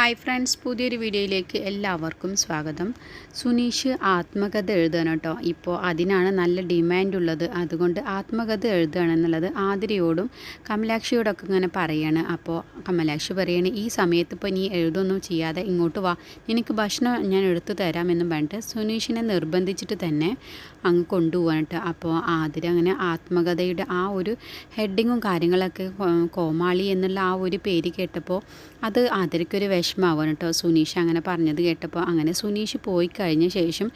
Hi friends പുതിയൊരു വീഡിയോയിലേക്ക് എല്ലാവർക്കും സ്വാഗതം. സുനീഷ് ആത്മകഥ എഴുതണം കേട്ടോ. ഇപ്പോൾ അതിനാണ് നല്ല ഡിമാൻഡ് ഉള്ളത്. അതുകൊണ്ട് ആത്മകഥ എഴുതുകയാണ് എന്നുള്ളത് ആതിരയോടും കമലാക്ഷിയോടൊക്കെ ഇങ്ങനെ പറയാണ്. അപ്പോൾ കമലാക്ഷി പറയാണ് ഈ സമയത്ത് ഇപ്പോൾ നീ എഴുതൊന്നും ചെയ്യാതെ ഇങ്ങോട്ട് വാ. നിനക്ക് ഭക്ഷണം ഞാൻ എടുത്തു തരാമെന്നും പറഞ്ഞിട്ട് സുനീഷിനെ നിർബന്ധിച്ചിട്ട് തന്നെ അങ്ങ് കൊണ്ടുപോകാനിട്ട് അപ്പോൾ ആതിര അങ്ങനെ ആത്മകഥയുടെ ആ ഒരു ഹെഡിങ്ങും കാര്യങ്ങളൊക്കെ കോമാളി എന്നുള്ള ആ ഒരു പേര് കേട്ടപ്പോൾ അത് ആതിരയ്ക്കൊരു വിഷമാവാണ് കേട്ടോ. സുനീഷ് അങ്ങനെ പറഞ്ഞത് കേട്ടപ്പോൾ അങ്ങനെ സുനീഷ് പോയി കഴിഞ്ഞ ശേഷം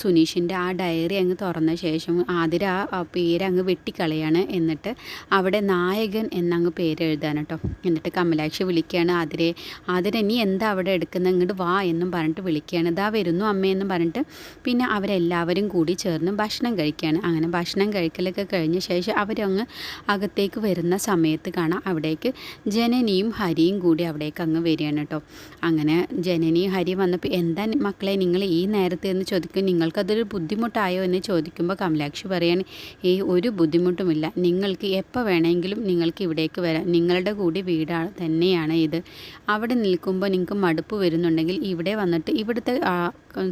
സുനീഷിന്റെ ആ ഡയറി അങ്ങ് തുറന്ന ശേഷം ആതിര ആ പേര് അങ്ങ് വെട്ടിക്കളയാണ് എന്നിട്ട് അവിടെ നായകൻ എന്നങ്ങ് പേര് എഴുതാൻ കേട്ടോ. എന്നിട്ട് കമലാക്ഷി വിളിക്കുകയാണ് ആതിരയെ ആതിര നീ എന്താ അവിടെ എടുക്കുന്നത്? ഇങ്ങോട്ട് വാ എന്നും പറഞ്ഞിട്ട് വിളിക്കുകയാണ്. ഇതാ വരുന്നു അമ്മയെന്നും പറഞ്ഞിട്ട് പിന്നെ അവരെല്ലാവരും കൂടി ചേർന്ന് ഭക്ഷണം കഴിക്കുകയാണ്. അങ്ങനെ ഭക്ഷണം കഴിക്കലൊക്കെ കഴിഞ്ഞ ശേഷം അവരങ്ങ് അകത്തേക്ക് വരുന്ന സമയത്ത് കാണാം അവിടേക്ക് ജനനിയും ഹരിയും കൂടി അവിടേക്ക് അങ്ങ് വരികയാണ് കേട്ടോ. അങ്ങനെ ജനനി ഹരി വന്നപ്പോൾ എന്താ മക്കളെ നിങ്ങൾ ഈ നേരത്തെ എന്ന് ചോദിക്കും നിങ്ങൾക്കതൊരു ബുദ്ധിമുട്ടായോ എന്ന് ചോദിക്കുമ്പോൾ കമലാക്ഷി പറയാണ് ഈ ഒരു ബുദ്ധിമുട്ടുമില്ല. നിങ്ങൾക്ക് എപ്പോൾ വേണമെങ്കിലും നിങ്ങൾക്ക് ഇവിടേക്ക് വരാം. നിങ്ങളുടെ കൂടി വീടാണ് തന്നെയാണ് ഇത്. അവിടെ നിൽക്കുമ്പോൾ നിങ്ങൾക്ക് മടുപ്പ് വരുന്നുണ്ടെങ്കിൽ ഇവിടെ വന്നിട്ട് ഇവിടുത്തെ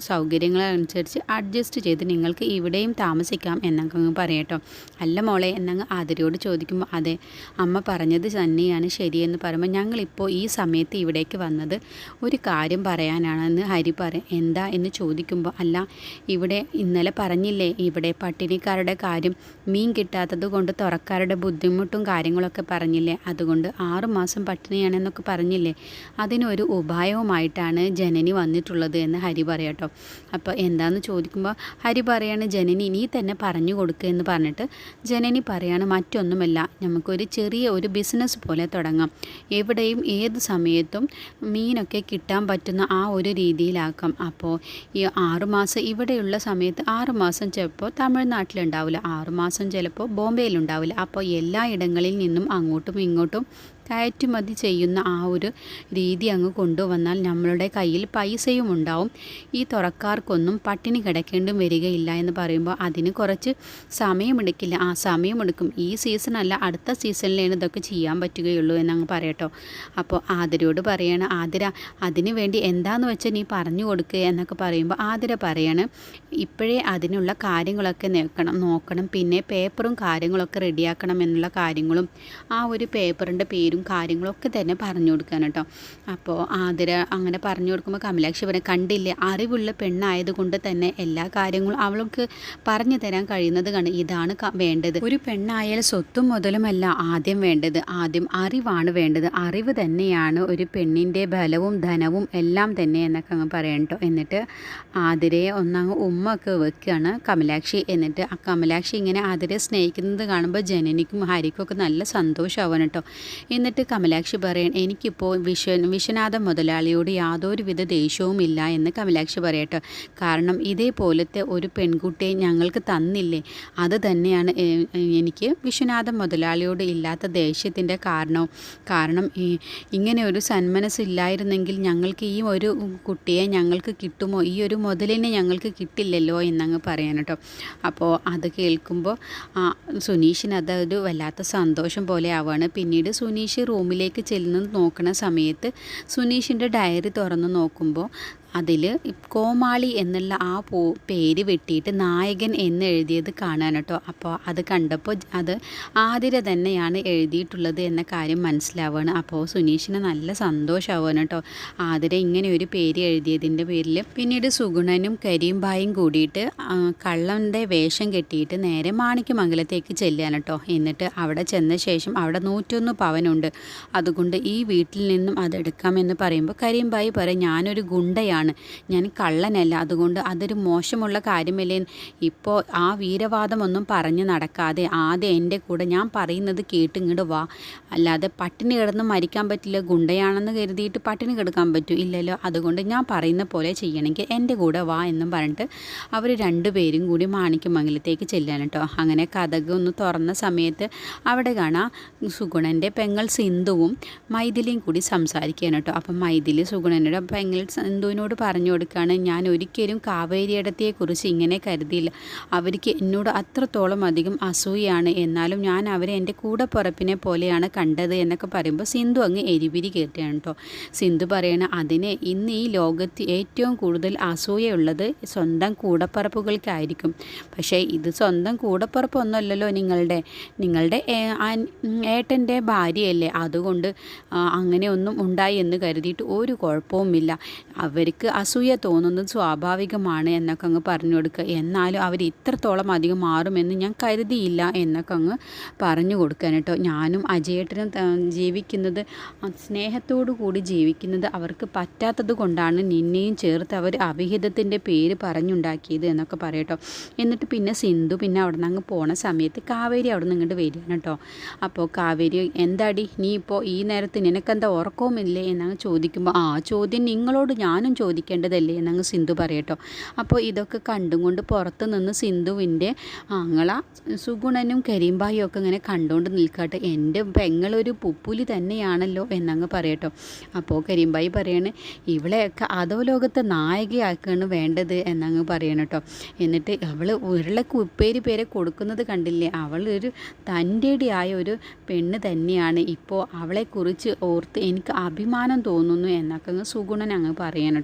സൗകര്യങ്ങളനുസരിച്ച് അഡ്ജസ്റ്റ് ചെയ്ത് നിങ്ങൾക്ക് ഇവിടെയും താമസിക്കാം എന്നൊക്കെ അങ്ങ് പറയട്ടോ അല്ല മോളെ എന്നങ്ങ് ആതിരയോട് ചോദിക്കുമ്പോൾ അതെ അമ്മ പറഞ്ഞത് തന്നെയാണ് ശരിയെന്ന് പറയുമ്പോൾ ഞങ്ങളിപ്പോൾ ഈ സമയത്ത് ഇവിടേക്ക് വന്നത് ഒരു കാര്യം പറയാനാണെന്ന് ഹരി പറയും എന്താ എന്ന് ചോദിക്കുമ്പോൾ അല്ല ഇവിടെ ഇന്നലെ പറഞ്ഞില്ലേ ഇവിടെ പട്ടിണിക്കാരുടെ കാര്യം മീൻ കിട്ടാത്തത് കൊണ്ട് തുറക്കാരുടെ ബുദ്ധിമുട്ടും കാര്യങ്ങളൊക്കെ പറഞ്ഞില്ലേ അതുകൊണ്ട് ആറുമാസം പട്ടിണിയാണെന്നൊക്കെ പറഞ്ഞില്ലേ അതിനൊരു ഉപായവുമായിട്ടാണ് ജനനി വന്നിട്ടുള്ളത് എന്ന് ഹരി പറയാട്ടോ അപ്പോൾ എന്താണെന്ന് ചോദിക്കുമ്പോൾ ഹരി പറയാണ് ജനനി നീ തന്നെ പറഞ്ഞു കൊടുക്കുക എന്ന് പറഞ്ഞിട്ട് ജനനി പറയാണ് മറ്റൊന്നുമല്ല നമുക്കൊരു ചെറിയ ഒരു ബിസിനസ് പോലെ തുടങ്ങാം. എവിടെയും ഏത് സമയത്തും മീനൊക്കെ കിട്ടാൻ പറ്റുന്ന ആ ഒരു രീതിയിലാക്കാം. അപ്പോൾ ഈ ആറുമാസം ഇവിടെയുള്ള സമയത്ത് ആറുമാസം ചിലപ്പോൾ തമിഴ്നാട്ടിലുണ്ടാവില്ല. ആറുമാസം ചിലപ്പോൾ ബോംബെയിലുണ്ടാവില്ല. അപ്പോൾ എല്ലാ ഇടങ്ങളിൽ നിന്നും അങ്ങോട്ടും ഇങ്ങോട്ടും കയറ്റുമതി ചെയ്യുന്ന ആ ഒരു രീതി അങ്ങ് കൊണ്ടുവന്നാൽ നമ്മളുടെ കയ്യിൽ പൈസയും ഉണ്ടാവും. ഈ തുറക്കാർക്കൊന്നും പട്ടിണി കിടക്കേണ്ടും വരികയില്ല എന്ന് പറയുമ്പോൾ അതിന് കുറച്ച് സമയമെടുക്കില്ല. ആ സമയമെടുക്കും. ഈ സീസണല്ല അടുത്ത സീസണിലാണ് ഇതൊക്കെ ചെയ്യാൻ പറ്റുകയുള്ളൂ എന്നങ്ങ് പറയട്ടോ. അപ്പോൾ ആതിരയോട് പറയാണ് ആതിര അതിനു വേണ്ടി എന്താന്ന് വെച്ചാൽ നീ പറഞ്ഞു കൊടുക്കുക എന്നൊക്കെ പറയുമ്പോൾ ആതിര പറയാണ് ഇപ്പോഴേ അതിനുള്ള കാര്യങ്ങളൊക്കെ നോക്കണം നോക്കണം. പിന്നെ പേപ്പറും കാര്യങ്ങളൊക്കെ റെഡിയാക്കണം എന്നുള്ള കാര്യങ്ങളും ആ ഒരു പേപ്പറിന്റെ പേരും കാര്യങ്ങളൊക്കെ തന്നെ പറഞ്ഞു കൊടുക്കാൻ കേട്ടോ. അപ്പോൾ ആതിര അങ്ങനെ പറഞ്ഞു കൊടുക്കുമ്പോൾ കമലാക്ഷി പറയും കണ്ടില്ലേ? അറിവുള്ള പെണ്ണായതുകൊണ്ട് തന്നെ എല്ലാ കാര്യങ്ങളും അവൾക്ക് പറഞ്ഞു തരാൻ കഴിയുന്നത് കണ്ട് ഇതാണ് വേണ്ടത്. ഒരു പെണ്ണായാൽ സ്വത്തും മുതലുമല്ല ആദ്യം വേണ്ടത്. ആദ്യം അറിവാണ് വേണ്ടത്. അറിവ് തന്നെയാണ് ഒരു പെണ്ണിന്റെ ബലവും ധനവും എല്ലാം തന്നെ എന്നൊക്കെ അങ്ങ് പറയണം എന്നിട്ട് ആതിരയെ ഒന്നങ്ങ് ഉമ്മ ഒക്കെ വെക്കുകയാണ് കമലാക്ഷി. എന്നിട്ട് ആ കമലാക്ഷി ഇങ്ങനെ ആതിരയെ സ്നേഹിക്കുന്നത് കാണുമ്പോൾ ജനനിക്കും ഹരിക്കും ഒക്കെ നല്ല സന്തോഷമാവാണ് കേട്ടോ. എന്നിട്ട് കമലാക്ഷി പറയാൻ എനിക്കിപ്പോൾ വിശ്വ വിശ്വനാഥ മുതലാളിയോട് യാതൊരുവിധ ദേഷ്യവും ഇല്ല എന്ന് കമലാക്ഷി പറയട്ടോ. കാരണം ഇതേപോലത്തെ ഒരു പെൺകുട്ടിയെ ഞങ്ങൾക്ക് തന്നില്ലേ അത് തന്നെയാണ് എനിക്ക് വിശ്വനാഥ മുതലാളിയോട് ഇല്ലാത്ത ദേഷ്യത്തിന്റെ കാരണവും കാരണം ഇങ്ങനെ ഒരു സന്മനസ്സില്ലായിരുന്നെങ്കിൽ ഞങ്ങൾക്ക് ഈ ഒരു കുട്ടിയെ ഞങ്ങൾക്ക് കിട്ടുമോ? ഈ ഒരു മുതലിനെ ഞങ്ങൾക്ക് കിട്ടില്ലല്ലോ എന്നങ്ങ് പറയാൻ കേട്ടോ. അപ്പോൾ അത് കേൾക്കുമ്പോൾ സുനീഷിന് അതൊരു വല്ലാത്ത സന്തോഷം പോലെ ആവുകയാണ്. പിന്നീട് സുനീഷ് റൂമിലേക്ക് ചെല്ലുന്നത് നോക്കുന്ന സമയത്ത് സുനീഷിന്റെ ഡയറി തുറന്ന് നോക്കുമ്പോൾ അതിൽ കോമാളി എന്നുള്ള ആ പൂ പേര് വെട്ടിയിട്ട് നായകൻ എന്ന് എഴുതിയത് കാണാൻ കേട്ടോ അപ്പോൾ അത് കണ്ടപ്പോൾ അത് ആതിര തന്നെയാണ് എഴുതിയിട്ടുള്ളത് എന്ന കാര്യം മനസ്സിലാവുകയാണ് അപ്പോൾ സുനീഷിന് നല്ല സന്തോഷമാവുകയാണ് കേട്ടോ ആതിര ഇങ്ങനെ ഒരു പേര് എഴുതിയതിന്റെ പേരിൽ പിന്നീട് സുഗുണനും കരീംബായും കൂടിയിട്ട് കള്ളന്റെ വേഷം കെട്ടിയിട്ട് നേരെ മാണിക്യമംഗലത്തേക്ക് ചെല്ലുകയാണ് കേട്ടോ എന്നിട്ട് അവിടെ ചെന്ന ശേഷം അവിടെ നൂറ്റൊന്ന് പവനുണ്ട്. അതുകൊണ്ട് ഈ വീട്ടിൽ നിന്നും അതെടുക്കാമെന്ന് പറയുമ്പോൾ കരീംബായി പറയും ഞാനൊരു ഗുണ്ടയാണ്. ഞാൻ കള്ളനല്ല. അതുകൊണ്ട് അതൊരു മോശമുള്ള കാര്യമല്ലേ? ഇപ്പോൾ ആ വീരവാദമൊന്നും പറഞ്ഞ് നടക്കാതെ ആദ്യം എന്റെ കൂടെ ഞാൻ പറയുന്നത് കേട്ട് ഇങ്ങോട്ട് വാ. അല്ലാതെ പട്ടിണി കിടന്ന് മരിക്കാൻ പറ്റില്ല. ഗുണ്ടയാണെന്ന് കരുതിയിട്ട് പട്ടിണി കിടക്കാൻ പറ്റൂ. ഇല്ലല്ലോ. അതുകൊണ്ട് ഞാൻ പറയുന്ന പോലെ ചെയ്യണമെങ്കിൽ എന്റെ കൂടെ വാ എന്നും പറഞ്ഞിട്ട് അവർ രണ്ടുപേരും കൂടി മാണിക്യമംഗലത്തേക്ക് ചെല്ലാൻ കേട്ടോ. അങ്ങനെ കഥക് ഒന്ന് തുറന്ന സമയത്ത് അവിടെ കാണാം സുഗുണന്റെ പെങ്ങൾ സിന്ധുവും മൈഥിലിയും കൂടി സംസാരിക്കുകയാണ് കേട്ടോ. അപ്പം മൈഥിലി സുഗുണനോട് പെങ്ങൾ സിന്ധുവിനോട് പറഞ്ഞു കൊടുക്കുകയാണ്. ഞാൻ ഒരിക്കലും കാവേരിയിടത്തെക്കുറിച്ച് ഇങ്ങനെ കരുതിയില്ല. അവർക്ക് എന്നോട് അത്രത്തോളം അധികം അസൂയാണ് എന്നാലും ഞാൻ അവരെ എന്റെ കൂടപ്പുറപ്പിനെ പോലെയാണ് കണ്ടത് എന്നൊക്കെ പറയുമ്പോൾ സിന്ധു അങ്ങ് എരിപിരി കേട്ടാണ് കേട്ടോ. സിന്ധു പറയണ അതിനെ ഇന്ന് ഈ ലോകത്ത് ഏറ്റവും കൂടുതൽ അസൂയുള്ളത് സ്വന്തം കൂടപ്പറപ്പുകൾക്കായിരിക്കും. പക്ഷേ ഇത് സ്വന്തം കൂടപ്പുറപ്പൊന്നുമല്ലല്ലോ നിങ്ങളുടെ. നിങ്ങളുടെ ഏട്ടന്റെ ഭാര്യയല്ലേ. അതുകൊണ്ട് അങ്ങനെയൊന്നും ഉണ്ടായി എന്ന് കരുതിയിട്ട് ഒരു കുഴപ്പവുമില്ല. അവർക്ക് അസൂയ തോന്നുന്നത് സ്വാഭാവികമാണ് എന്നൊക്കെ അങ്ങ് പറഞ്ഞു കൊടുക്കുക. എന്നാലും അവർ ഇത്രത്തോളം അധികം മാറുമെന്ന് ഞാൻ കരുതിയില്ല എന്നൊക്കെ അങ്ങ് പറഞ്ഞു കൊടുക്കാൻ കേട്ടോ. ഞാനും അജയേട്ടനും ജീവിക്കുന്നത് സ്നേഹത്തോടു കൂടി ജീവിക്കുന്നത് അവർക്ക് പറ്റാത്തത് കൊണ്ടാണ് നിന്നെയും ചേർത്ത് അവർ അവിഹിതത്തിന്റെ പേര് പറഞ്ഞുണ്ടാക്കിയത് എന്നൊക്കെ പറയട്ടോ എന്നിട്ട് പിന്നെ സിന്ധു പിന്നെ അവിടെ നിന്ന് അങ്ങ് പോണ സമയത്ത് കാവേരി അവിടെ നിന്ന് ഇങ്ങോട്ട് വരികയാണ് കേട്ടോ. അപ്പോൾ കാവേരി എന്താടി? നീ ഇപ്പോൾ ഈ നേരത്ത് നിനക്കെന്താ ഉറക്കവുമില്ലേ? എന്നങ്ങ് ചോദിക്കുമ്പോൾ ആ ചോദ്യം നിങ്ങളോട് ഞാനും ചോദിക്കേണ്ടതല്ലേ എന്നങ്ങ് സിന്ധു പറയട്ടോ അപ്പോൾ ഇതൊക്കെ കണ്ടും കൊണ്ട് പുറത്ത് നിന്ന് സിന്ധുവിന്റെ ആങ്ങള സുഗുണനും കരീംബായും ഒക്കെ ഇങ്ങനെ കണ്ടുകൊണ്ട് നിൽക്കട്ടെ. എന്റെ പെങ്ങളൊരു പുപ്പുലി തന്നെയാണല്ലോ എന്നങ്ങ് പറയട്ടോ അപ്പോൾ കരീംബായി പറയാണ് ഇവളെയൊക്കെ അതോ ലോകത്തെ നായികയാക്കുകയാണ് വേണ്ടത് എന്നങ്ങ് പറയണം കേട്ടോ. എന്നിട്ട് അവൾ ഉരുളക്ക് ഉപ്പേരി പേരെ കൊടുക്കുന്നത് കണ്ടില്ലേ? അവൾ ഒരു തന്റെടിയായ ഒരു പെണ്ണ് തന്നെയാണ്. ഇപ്പോൾ അവളെക്കുറിച്ച് ഓർത്ത് എനിക്ക് അഭിമാനം തോന്നുന്നു എന്നൊക്കെ അങ്ങ് സുഗുണൻ അങ്ങ് പറയണം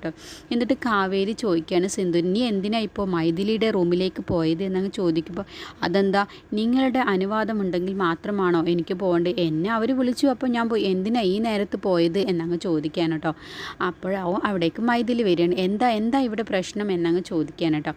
എന്നിട്ട് കാവേരി ചോദിക്കുകയാണ് സിന്ധു നീ എന്തിനാ ഇപ്പോൾ മൈഥിലിയുടെ റൂമിലേക്ക് പോയത്? എന്നങ്ങ് ചോദിക്കുമ്പോൾ അതെന്താ നിങ്ങളുടെ അനുവാദം ഉണ്ടെങ്കിൽ മാത്രമാണോ എനിക്ക് പോകേണ്ടത് എന്നെ അവർ വിളിച്ചു അപ്പോൾ ഞാൻ പോയി എന്തിനാ ഈ നേരത്ത് പോയത്? എന്നങ്ങ് ചോദിക്കാൻ കേട്ടോ. അപ്പോഴാവും അവിടേക്ക് മൈഥിലി വരികയാണ് എന്താ എന്താ ഇവിടെ പ്രശ്നം? എന്നങ്ങ് ചോദിക്കാൻ കേട്ടോ.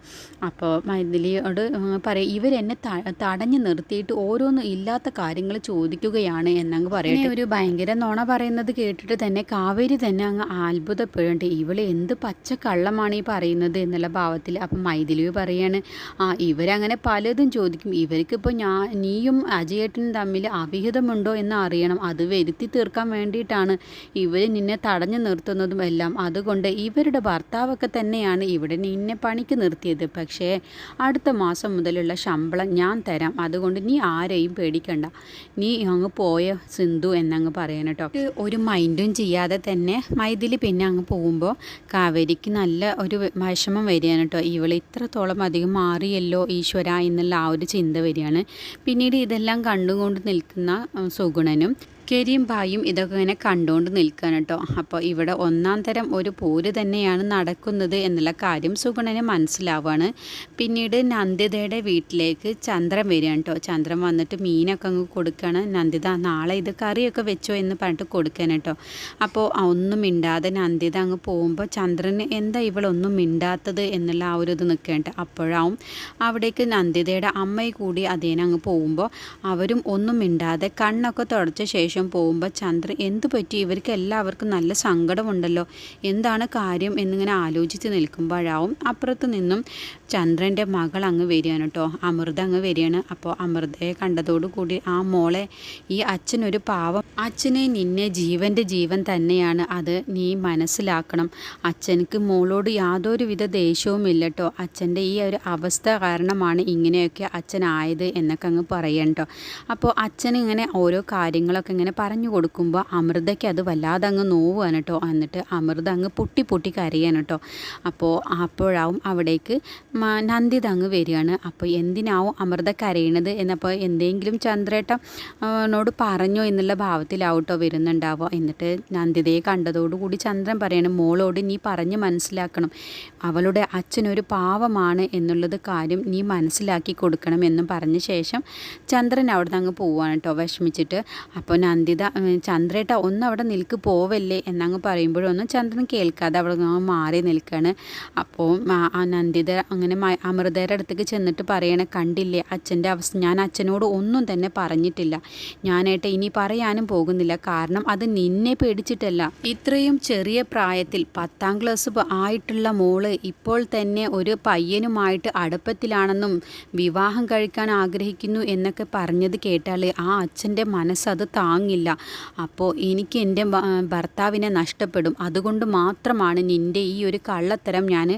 അപ്പോൾ മൈഥിലിയോട് പറയും ഇവരെന്നെ തടഞ്ഞു നിർത്തിയിട്ട് ഓരോന്നും ഇല്ലാത്ത കാര്യങ്ങൾ ചോദിക്കുകയാണ് എന്നങ്ങ് പറയട്ടെ. ഒരു ഭയങ്കര നോണ പറയുന്നത് കേട്ടിട്ട് തന്നെ കാവേരി തന്നെ അങ്ങ് അത്ഭുതപ്പെടേണ്ടത് ഇവളെ എന്ത് പച്ച കള്ളമാണ് ഈ പറയുന്നത് എന്നുള്ള ഭാവത്തിൽ അപ്പം മൈഥിലി പറയാണ്. ആ ഇവരങ്ങനെ പലതും ചോദിക്കും. ഇവർക്കിപ്പോൾ ഞാൻ നീയും അജയേട്ടനും തമ്മിൽ അവിഹിതമുണ്ടോ എന്ന് അറിയണം. അത് വരുത്തി തീർക്കാൻ വേണ്ടിയിട്ടാണ് ഇവർ നിന്നെ തടഞ്ഞു നിർത്തുന്നതും എല്ലാം. അതുകൊണ്ട് ഇവരുടെ ഭർത്താവൊക്കെ തന്നെയാണ് ഇവിടെ നിന്നെ പണിക്ക് നിർത്തിയത്. പക്ഷേ അടുത്ത മാസം മുതലുള്ള ശമ്പളം ഞാൻ തരാം. അതുകൊണ്ട് നീ ആരെയും പേടിക്കണ്ട. നീ അങ്ങ് പോയ സിന്ധു എന്നങ്ങ് പറയണം കേട്ടോ. ഒരു മൈൻഡും ചെയ്യാതെ തന്നെ മൈഥിലി പിന്നെ അങ്ങ് പോകുമ്പോൾ കാവേരിക്ക് നല്ല ഒരു വിഷമം വരികയാണ് കേട്ടോ. ഇവൾ ഇത്രത്തോളം അധികം മാറിയല്ലോ ഈശ്വര എന്നുള്ള ആ ഒരു ചിന്ത വരികയാണ്. പിന്നീട് ഇതെല്ലാം കണ്ടുകൊണ്ട് നിൽക്കുന്ന സുഗുണനും കരീം ഭായും ഇതൊക്കെ ഇങ്ങനെ കണ്ടുകൊണ്ട് നിൽക്കാൻ കേട്ടോ. അപ്പോൾ ഇവിടെ ഒന്നാം തരം ഒരു പോര് തന്നെയാണ് നടക്കുന്നത് എന്നുള്ള കാര്യം സുഗുണന് മനസ്സിലാവുകയാണ് പിന്നീട് നന്ദിതയുടെ വീട്ടിലേക്ക് ചന്ദ്രൻ വരികയാണ് കേട്ടോ. ചന്ദ്രൻ വന്നിട്ട് മീനൊക്കെ അങ്ങ് കൊടുക്കുകയാണ്. നന്ദിത നാളെ ഇത് കറിയൊക്കെ വെച്ചോ എന്ന് പറഞ്ഞിട്ട് കൊടുക്കാൻ കേട്ടോ. അപ്പോൾ ഒന്നും മിണ്ടാതെ നന്ദിത അങ്ങ് പോകുമ്പോൾ ചന്ദ്രന് എന്താ ഇവളൊന്നും മിണ്ടാത്തത് എന്നുള്ള ആ ഒരു ഇത് നിൽക്കേണ്ട അപ്പോഴാവും അവിടേക്ക് നന്ദിതയുടെ അമ്മയെ കൂടി അതേനെ അങ്ങ് പോകുമ്പോൾ അവരും ഒന്നും മിണ്ടാതെ കണ്ണൊക്കെ തുടച്ച ശേഷം പോകുമ്പോൾ ചന്ദ്രൻ എന്തു പറ്റി? ഇവർക്ക് എല്ലാവർക്കും നല്ല സങ്കടമുണ്ടല്ലോ. എന്താണ് കാര്യം എന്നിങ്ങനെ ആലോചിച്ച് നിൽക്കുമ്പോഴാവും അപ്പുറത്ത് നിന്നും ചന്ദ്രന്റെ മകൾ അങ്ങ് വരികയാണ് കേട്ടോ. അമൃത അങ്ങ് വരികയാണ്. അപ്പോൾ അമൃതയെ കണ്ടതോടുകൂടി ആ മോളെ ഈ അച്ഛനൊരു പാവം അച്ഛനെ നിന്നെ ജീവന്റെ ജീവൻ തന്നെയാണ്. അത് നീ മനസ്സിലാക്കണം. അച്ഛനക്ക് മോളോട് യാതൊരു വിധ ദേഷ്യവും ഇല്ല കേട്ടോ. അച്ഛന്റെ ഈ ഒരു അവസ്ഥ കാരണമാണ് ഇങ്ങനെയൊക്കെ അച്ഛനായത് എന്നൊക്കെ അങ്ങ് പറയണ്ടോ അപ്പോൾ അച്ഛൻ ഇങ്ങനെ ഓരോ കാര്യങ്ങളൊക്കെ ഇങ്ങനെ പറഞ്ഞു കൊടുക്കുമ്പോൾ അമൃതയ്ക്ക് അത് വല്ലാതെ അങ്ങ് നോവുകയാണ് കേട്ടോ എന്നിട്ട് അമൃത അങ്ങ് പൊട്ടി പൊട്ടി കരയാണ് കേട്ടോ അപ്പോൾ അപ്പോഴാവും അവിടേക്ക് നന്ദിത അങ്ങ് വരികയാണ്. അപ്പോൾ എന്തിനാവും അമൃത കരയണത്? എന്നപ്പോൾ എന്തെങ്കിലും ചന്ദ്രേട്ടനോട് പറഞ്ഞോ എന്നുള്ള ഭാവത്തിലാവും കേട്ടോ വരുന്നുണ്ടാവുക. എന്നിട്ട് നന്ദിതയെ കണ്ടതോടുകൂടി ചന്ദ്രൻ പറയണം മോളോട് നീ പറഞ്ഞ് മനസ്സിലാക്കണം. അവളുടെ അച്ഛനൊരു പാവമാണ് എന്നുള്ളത് കാര്യം നീ മനസ്സിലാക്കി കൊടുക്കണം എന്നും പറഞ്ഞ ശേഷം ചന്ദ്രൻ അവിടെ നിന്ന് അങ്ങ് പോവാണ് കേട്ടോ വിഷമിച്ചിട്ട്. അപ്പോൾ നന്ദിത ചന്ദ്രേട്ട ഒന്ന് അവിടെ നിൽക്ക് പോവല്ലേ എന്നങ്ങ് പറയുമ്പോഴൊന്നും ചന്ദ്രൻ കേൾക്കാതെ അവിടെ മാറി നിൽക്കുകയാണ് അപ്പോൾ നന്ദിത അങ്ങനെ അമൃതയുടെ അടുത്തേക്ക് ചെന്നിട്ട് പറയണ കണ്ടില്ലേ അച്ഛന്റെ അവസ്ഥ ഞാൻ അച്ഛനോട് ഒന്നും തന്നെ പറഞ്ഞിട്ടില്ല. ഞാനായിട്ട് ഇനി പറയാനും പോകുന്നില്ല കാരണം അത് നിന്നെ പേടിച്ചിട്ടല്ല. ഇത്രയും ചെറിയ പ്രായത്തിൽ പത്താം ക്ലാസ് ആയിട്ടുള്ള മോൾ ഇപ്പോൾ തന്നെ ഒരു പയ്യനുമായിട്ട് അടുപ്പത്തിലാണെന്നും വിവാഹം കഴിക്കാൻ ആഗ്രഹിക്കുന്നു എന്നൊക്കെ പറഞ്ഞത് കേട്ടാൽ ആ അച്ഛന്റെ മനസ്സത് താങ്ങും വാങ്ങില്ല അപ്പോൾ എനിക്ക് എന്റെ ഭർത്താവിനെ നഷ്ടപ്പെടും. അതുകൊണ്ട് മാത്രമാണ് നിന്റെ ഈ ഒരു കള്ളത്തരം ഞാൻ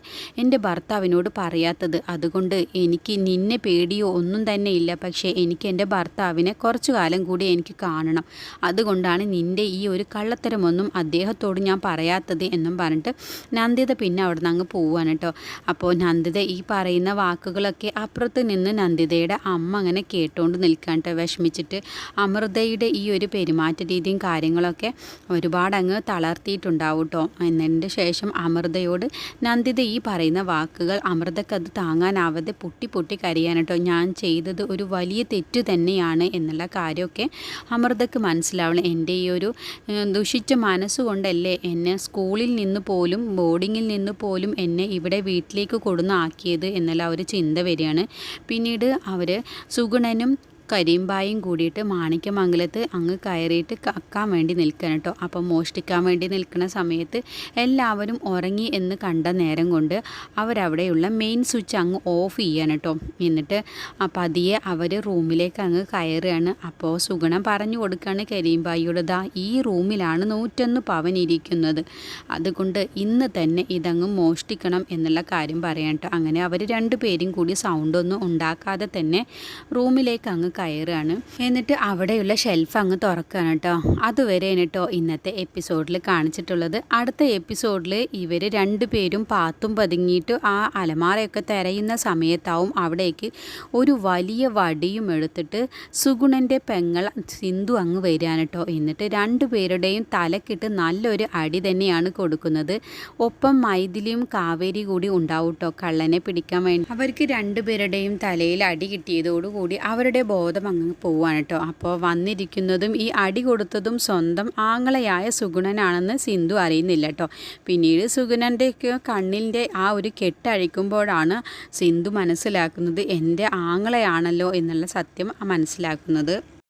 എന്റെ ഭർത്താവിനോട് പറയാത്തത്. അതുകൊണ്ട് എനിക്ക് നിന്നെ പേടിയോ ഒന്നും തന്നെ ഇല്ല. പക്ഷേ എനിക്ക് എന്റെ ഭർത്താവിനെ കുറച്ചു കാലം കൂടി എനിക്ക് കാണണം. അതുകൊണ്ടാണ് നിന്റെ ഈ ഒരു കള്ളത്തരമൊന്നും അദ്ദേഹത്തോട് ഞാൻ പറയാത്തത് എന്നും പറഞ്ഞിട്ട് നന്ദിത പിന്നെ അവിടെ നിന്ന് അങ്ങ് പോവാണ് കേട്ടോ. അപ്പോൾ നന്ദിത ഈ പറയുന്ന വാക്കുകളൊക്കെ അപ്പുറത്ത് നിന്ന് നന്ദിതയുടെ അമ്മ അങ്ങനെ കേട്ടുകൊണ്ട് നിൽക്കാൻ കേട്ടോ. വിഷമിച്ചിട്ട് അമൃതയുടെ ഈ ഒരു പെരുമാറ്റ രീതിയും കാര്യങ്ങളൊക്കെ ഒരുപാട് അങ്ങ് തളർത്തിയിട്ടുണ്ടാവും കേട്ടോ എന്നതിന്റെ ശേഷം അമൃതയോട് നന്ദിത ഈ പറയുന്ന വാക്കുകൾ അമൃതക്ക് അത് താങ്ങാനാവാതെ പൊട്ടി പൊട്ടി കരയാൻ കേട്ടോ ഞാൻ ചെയ്തത് ഒരു വലിയ തെറ്റ് തന്നെയാണ് എന്നുള്ള കാര്യമൊക്കെ അമൃതക്ക് മനസ്സിലാവണം. എന്റെ ഈ ഒരു ദുഷിച്ച മനസ്സുകൊണ്ടല്ലേ എന്നെ സ്കൂളിൽ നിന്ന് പോലും ബോർഡിങ്ങിൽ നിന്ന് പോലും എന്നെ ഇവിടെ വീട്ടിലേക്ക് കൊടുന്നാക്കിയത് എന്നുള്ള ഒരു ചിന്ത വരികയാണ്. പിന്നീട് അവർ സുഗുണനും കരീംബായും കൂടിയിട്ട് മാണിക്യമംഗലത്ത് അങ്ങ് കയറിയിട്ട് കക്കാൻ വേണ്ടി നിൽക്കണം കേട്ടോ. അപ്പം മോഷ്ടിക്കാൻ വേണ്ടി നിൽക്കുന്ന സമയത്ത് എല്ലാവരും ഉറങ്ങി എന്ന് കണ്ട നേരം കൊണ്ട് അവരവിടെയുള്ള മെയിൻ സ്വിച്ച് അങ്ങ് ഓഫ് ചെയ്യാണ് കേട്ടോ. എന്നിട്ട് പതിയെ അവർ റൂമിലേക്ക് അങ്ങ് കയറുകയാണ്. അപ്പോൾ സുഗണം പറഞ്ഞു കൊടുക്കുകയാണ് കരീംബായിയോട് ദാ ഈ റൂമിലാണ് നൂറ്റൊന്ന് പവൻ ഇരിക്കുന്നത്. അതുകൊണ്ട് ഇന്ന് തന്നെ ഇതങ്ങ് മോഷ്ടിക്കണം എന്നുള്ള കാര്യം പറയാം കേട്ടോ. അങ്ങനെ അവർ രണ്ടുപേരും കൂടി സൗണ്ടൊന്നും ഉണ്ടാക്കാതെ തന്നെ റൂമിലേക്ക് അങ്ങ് കയറുകയാണ്. എന്നിട്ട് അവിടെയുള്ള ഷെൽഫ് അങ്ങ് തുറക്കുകയാണ് കേട്ടോ. അതുവരെ കേട്ടോ ഇന്നത്തെ എപ്പിസോഡിൽ കാണിച്ചിട്ടുള്ളത്. അടുത്ത എപ്പിസോഡിൽ ഇവർ രണ്ടുപേരും പാത്തും പതുങ്ങിയിട്ട് ആ അലമാറയൊക്കെ തിരയുന്ന സമയത്താവും അവിടേക്ക് ഒരു വലിയ വടിയും എടുത്തിട്ട് സുഗുണന്റെ പെങ്ങൾ സിന്ധു അങ്ങ് വരികയാണ് കേട്ടോ. എന്നിട്ട് രണ്ടുപേരുടെയും തലക്കിട്ട് നല്ലൊരു അടി തന്നെയാണ് കൊടുക്കുന്നത്. ഒപ്പം മൈഥിലിയും കാവേരി കൂടി ഉണ്ടാവും കേട്ടോ കള്ളനെ പിടിക്കാൻ വേണ്ടി. അവർക്ക് രണ്ടുപേരുടെയും തലയിൽ അടി കിട്ടിയതോടുകൂടി അവരുടെ ബോധം അങ്ങ് പോവാണ് കേട്ടോ അപ്പോൾ വന്നിരിക്കുന്നതും ഈ അടി കൊടുത്തതും സ്വന്തം ആങ്ങളയായ സുഗുണനാണെന്ന് സിന്ധു അറിയുന്നില്ല കേട്ടോ പിന്നീട് സുഗുണന്റെയൊക്കെ കണ്ണിന്റെ ആ ഒരു കെട്ടഴിക്കുമ്പോഴാണ് സിന്ധു മനസ്സിലാക്കുന്നത് എന്റെ ആങ്ങളയാണല്ലോ എന്നുള്ള സത്യം മനസ്സിലാക്കുന്നത്.